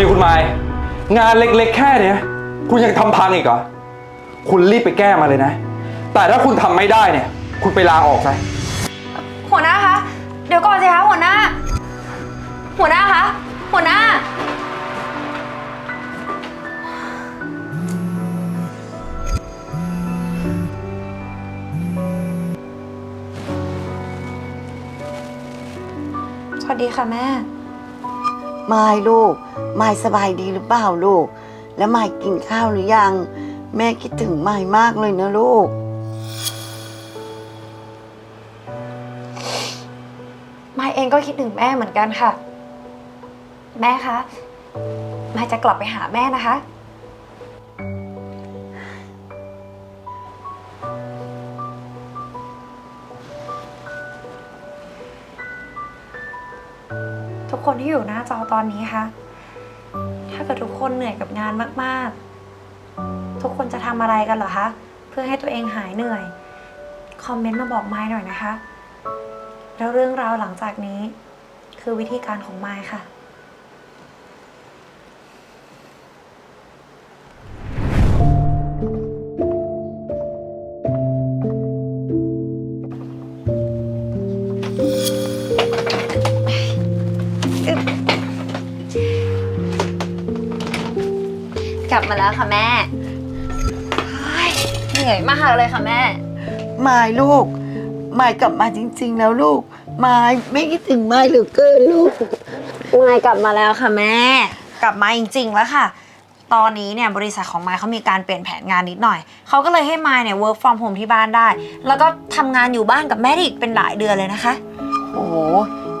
นี่คุณไม้งานเล็กๆ แค่เนี้ย คุณยังทำพังอีกเหรอ คุณรีบไปแก้มาเลยนะ แต่ถ้าคุณทำไม่ได้เนี่ย คุณไปลาออกซะ หัวหน้าคะ เดี๋ยวก่อนสิคะหัวหน้า หัวหน้าคะ หัวหน้า สวัสดีค่ะแม่ มายลูกมายสบายดีหรือเปล่าลูก แล้วมายกินข้าวหรือยัง แม่คิดถึงมายมากเลยนะลูก มายเองก็คิดถึงแม่เหมือนกันค่ะ แม่คะมายจะกลับไปหาแม่นะคะ กคนที่อยู่หน้าจอตอนนี้คะ ถ้าเกิดทุกคนเหนื่อยกับงานมากๆ ทุกคนจะทำอะไรกันเหรอคะ เพื่อให้ตัวเองหายเหนื่อย คอมเมนต์มาบอกไม้หน่อยนะคะ แล้วเรื่องราวหลังจากนี้ คือวิธีการของไม้ค่ะ กลับมาแล้วค่ะแม่เฮ้ยเหนื่อยมากเลยค่ะแม่ มายลูก มายกลับมาจริง ๆ แล้วลูก มายไม่คิดถึงมายเหลือเกินลูก มายกลับมาแล้วค่ะแม่ กลับมาจริงๆแล้วค่ะ ตอนนี้เนี่ยบริษัทของมายเขามีการเปลี่ยนแผนงานนิดหน่อย เขาก็เลยให้มายเนี่ย work from home ที่บ้านได้ แล้วก็ทำงานอยู่บ้านกับแม่ได้อีกเป็นหลายเดือนเลยนะคะ โอ้โห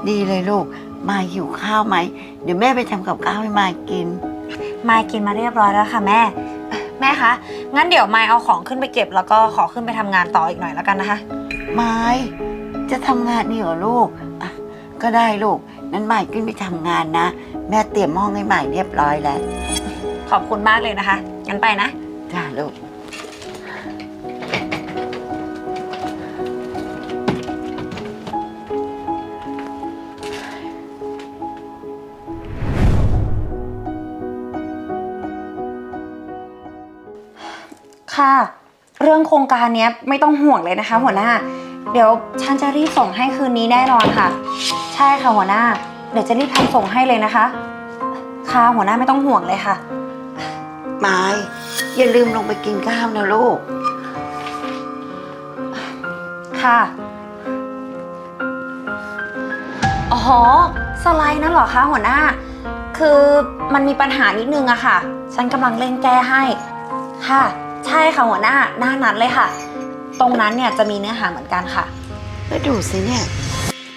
ดีเลยลูก มายหิวข้าวไหม เดี๋ยวแม่ไปทำกับข้าวให้มายกิน มายกินมาเรียบร้อยแล้วค่ะแม่ แม่คะ งั้นเดี๋ยวมายเอาของขึ้นไปเก็บ แล้วก็ขอขึ้นไปทำงานต่ออีกหน่อยแล้วกันนะคะมายจะทำงานนี่เหรอลูกอะก็ได้ลูก นั้นมายขึ้นไปทำงานนะ แม่เตรียมห้องให้มายเรียบร้อยแล้วขอบคุณมากเลยนะคะ งั้นไปนะ จ้าลูก ค่ะ เรื่องโครงการเนี้ยไม่ต้องห่วงเลยนะคะ หัวหน้า เดี๋ยวฉันจะรีบส่งให้คืนนี้แน่นอนค่ะ ใช่ค่ะหัวหน้า เดี๋ยวจะรีบทำส่งให้เลยนะคะ ค่ะหัวหน้าไม่ต้องห่วงเลยค่ะมายอย่าลืมลงไปกินข้าวนะลูก ค่ะ อ๋อ สไลด์นั่นเหรอคะหัวหน้า คือมันมีปัญหานิดนึงอะค่ะ ฉันกำลังเร่งแก้ให้ ค่ะ ใช่ค่ะหัวหน้าหน้านั้นเลยค่ะ ตรงนั้นเนี่ยจะมีเนื้อหาเหมือนกันค่ะ แล้วดูสิเนี่ย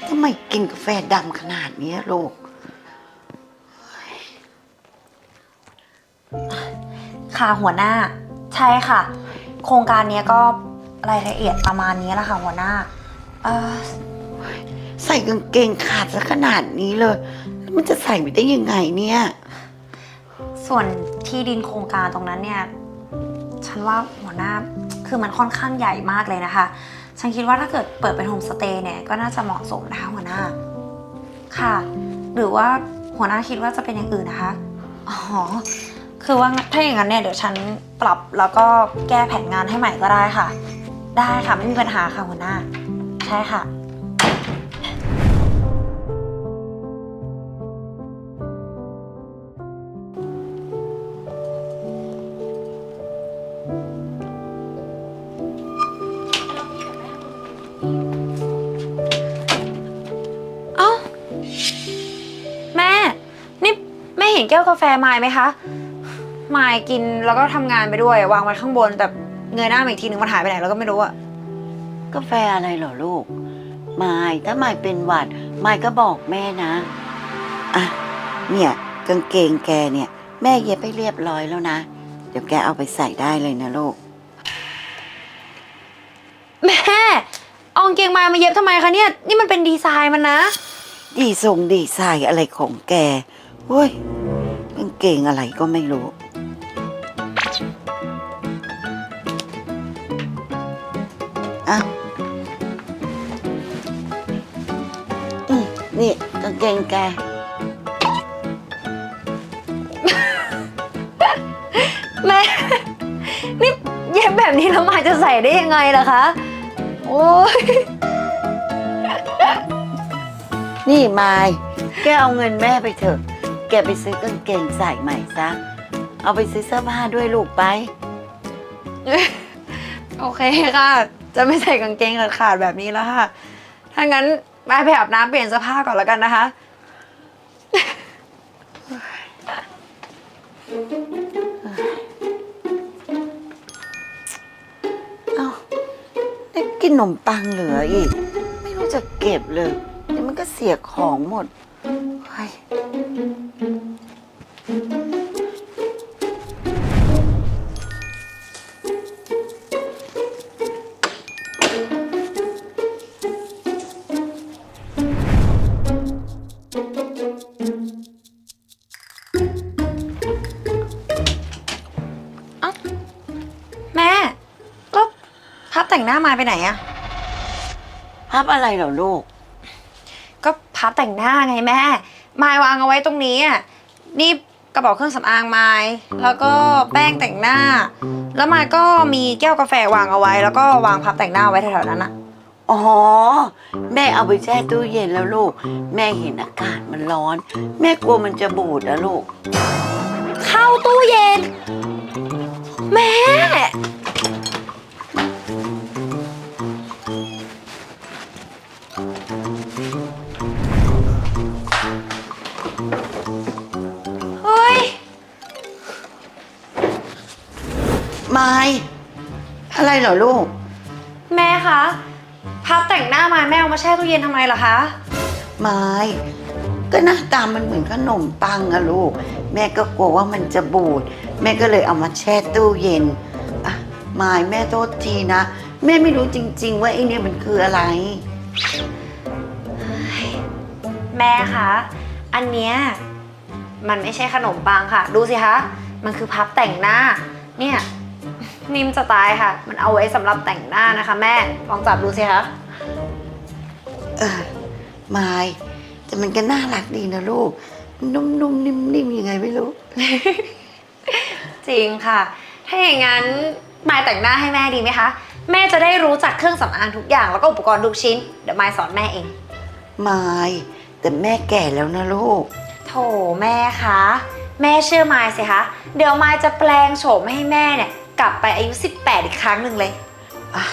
ทำไมกินกาแฟดำขนาดเนี้ยลูก ค่ะหัวหน้า ใช่ค่ะ โครงการเนี้ยก็รายละเอียดประมาณนี้แหละค่ะหัวหน้าเอ่อใส่กางเกงขาดซะขนาดนี้เลยแล้วมันจะใส่ไปได้ยังไงเนี่ย ส่วนที่ดินโครงการตรงนั้นเนี่ย ฉันว่าหัวหน้าคือมันค่อนข้างใหญ่มากเลยนะคะ ฉันคิดว่าถ้าเกิดเปิดเป็นโฮมสเตย์เนี่ยก็น่าจะเหมาะสมนะคะหัวหน้า ค่ะ หรือว่าหัวหน้าคิดว่าจะเป็นอย่างอื่นนะคะ อ๋อ คือว่าถ้าอย่างนั้นเนี่ยเดี๋ยวฉันปรับแล้วก็แก้แผนงานให้ใหม่ก็ได้ค่ะ ได้ค่ะไม่มีปัญหาค่ะหัวหน้า ใช่ค่ะ นแก้วกาแฟไมายไหมคะไมายกินแล้วก็ทำงานไปด้วย วางไว้ข้างบน แต่เงยหน้ามาอีกทีนึงมันหายไปไหนแล้วก็ไม่รู้อะกาแฟอะไรเหรอลูกมายถ้ามายเป็นหวัดมายก็บอกแม่นะอะเนี่ยกางเกงแกเนี่ย แม่เย็บให้เรียบร้อยแล้วนะ เดี๋ยวแกเอาไปใส่ได้เลยนะลูก แม่เอากางเกงมายมาเย็บทำไมคะเนี่ย นี่มันเป็นดีไซน์มันนะ ดีทรงดีไซน์อะไรของแก เฮ้ยกางเกงอะไรก็ไม่รู้อะอืมนี่กางเกงแก แม่ นี่เย็บแบบนี้แล้วมาจะใส่ได้ยังไงล่ะคะ โอ้ยนี่มาย แกเอาเงินแม่ไปเถอะ กไปซื้อกางเกงใส่ใหม่ซะ เอาไปซื้อเสื้อผ้าด้วยลูกไป โอเคค่ะ จะไม่ใส่กางเกงขาดๆแบบนี้แล้วค่ะ ถ้างั้นมายไปอาบน้ำเปลี่ยนเสื้อผ้าก่อนแล้วกันนะคะ เอ้าได้กินขนมปังเหลืออีก ไม่รู้จะเก็บเลยเดี๋ยวมันก็เสียของหมดเฮ้ย แม่แล้วพับแต่งหน้ามายไปไหนอะพับอะไรเหรอลูก ก็พับแต่งหน้าไงแม่ มายวางเอาไว้ตรงนี้อะนี่กระเป๋าเครื่องสำอางมายแล้วก็แป้งแต่งหน้า แล้วมายก็มีแก้วกาแฟวางเอาไว้ แล้วก็วางพับแต่งหน้าไว้แถวๆนั้นอะ อ๋อ แม่เอาไปแช่ตู้เย็นแล้วลูก แม่เห็นอากาศมันร้อน แม่กลัวมันจะบูดนะลูก เข้าตู้เย็น แม่ เหรอลูก แม่คะพับแต่งหน้ามาแม่เอามาแช่ตู้เย็นทำไมล่ะคะ ไม้ ก็หน้าตามันเหมือนขนมปังอะลูก แม่ก็กลัวว่ามันจะบูด แม่ก็เลยเอามาแช่ตู้เย็นอะไม้แม่โทษทีนะ แม่ไม่รู้จริง ๆ ว่าไอ้เนี่ยมันคืออะไร แม่คะอันเนี้ยมันไม่ใช่ขนมปังค่ะ ดูสิคะ มันคือพับแต่งหน้า เนี่ย นิ่มจะตายค่ะ มันเอาไว้สำหรับแต่งหน้านะคะ แม่ ลองจับดูสิคะ เออไม้แต่มันก็น่ารักดีนะลูก นุ่มๆนิ่มๆยังไงไม่รู้ จริงค่ะ ถ้าอย่างนั้นมายแต่งหน้าให้แม่ดีไหมคะ แม่จะได้รู้จักเครื่องสำอางทุกอย่างแล้วก็อุปกรณ์ทุกชิ้น เดี๋ยวมายสอนแม่เองไม้แต่แม่แก่แล้วนะลูก โถแม่คะ แม่เชื่อมายสิคะ เดี๋ยวมายจะแปลงโฉมให้แม่เนี่ย กลับไปอายุ 18 อีกครั้งหนึ่งเลย อะ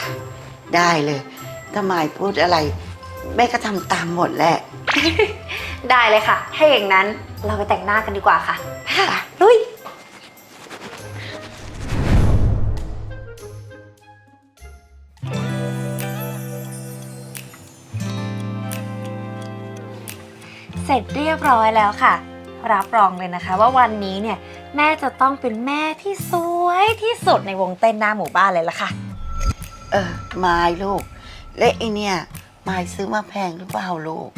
ได้เลยถ้าไม้พูดอะไร แม่ก็ทำตามหมดแหละ ได้เลยค่ะ ถ้าอย่างนั้นเราไปแต่งหน้ากันดีกว่าค่ะค่ะลุย เสร็จเรียบร้อยแล้วค่ะ รับรองเลยนะคะ ว่าวันนี้เนี่ยแม่จะต้องเป็นแม่ที่สวยที่สุดในวงเต้นหน้าหมู่บ้านเลยละค่ะ เออไม้ลูก และไอเนี่ยไม้ซื้อมาแพงหรือเปล่าลูก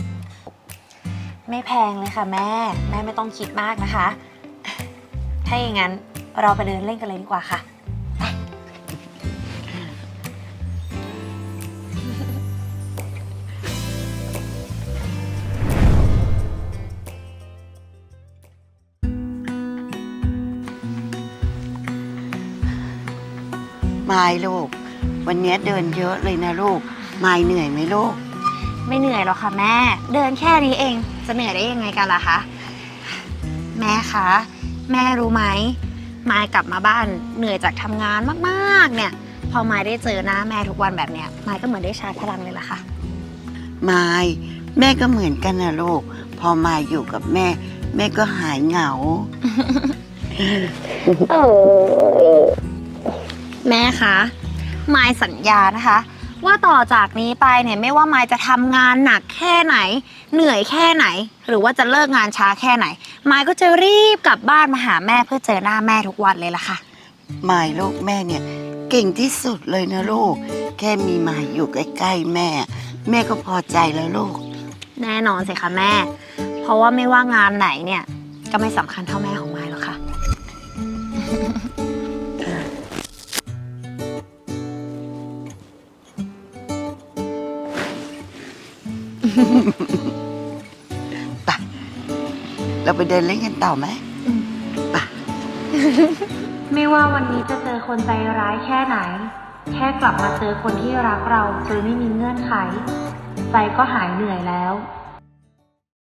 ไม่แพงเลยค่ะแม่ แม่ไม่ต้องคิดมากนะคะ ถ้าอย่างนั้นเราไปเดินเล่นกันเลยดีกว่าค่ะ ไม้ลูก วันเนี้ยเดินเยอะเลยนะลูกไม้เหนื่อยไหมลูก ไม่เหนื่อยหรอกค่ะแม่ เดินแค่นี้เอง จะเหนื่อยได้ยังไงกันล่ะคะ แม่คะ แม่รู้ไหม มายกลับมาบ้านเหนื่อยจากทำงานมากๆ เนี่ย พอมายได้เจอหน้าแม่ทุกวันแบบเนี้ย มายก็เหมือนได้ชาร์จพลังเลยล่ะค่ะไม้แม่ก็เหมือนกันนะลูก พอมาอยู่กับแม่ แม่ก็หายเหงา แม่คะมายสัญญานะคะ ว่าต่อจากนี้ไปเนี่ยไม่ว่ามายจะทำงานหนักแค่ไหน เหนื่อยแค่ไหน หรือว่าจะเลิกงานช้าแค่ไหนมายก็จะรีบกลับบ้านมาหาแม่เพื่อเจอหน้าแม่ทุกวันเลยล่ะค่ะไม้ลูกแม่เนี่ยเก่งที่สุดเลยนะลูก แค่มีไม้อยู่ใกล้ๆแม่ แม่ก็พอใจแล้วลูก แน่นอนสิคะแม่ เพราะว่าไม่ว่างานไหนเนี่ยก็ไม่สำคัญเท่าแม่ของ ไปเราไปเดินเล่นกันต่อไหมอืมไปไม่ว่าวันนี้จะเจอคนใจร้ายแค่ไหน แค่กลับมาเจอคนที่รักเราโดยไม่มีเงื่อนไข ใจก็หายเหนื่อยแล้ว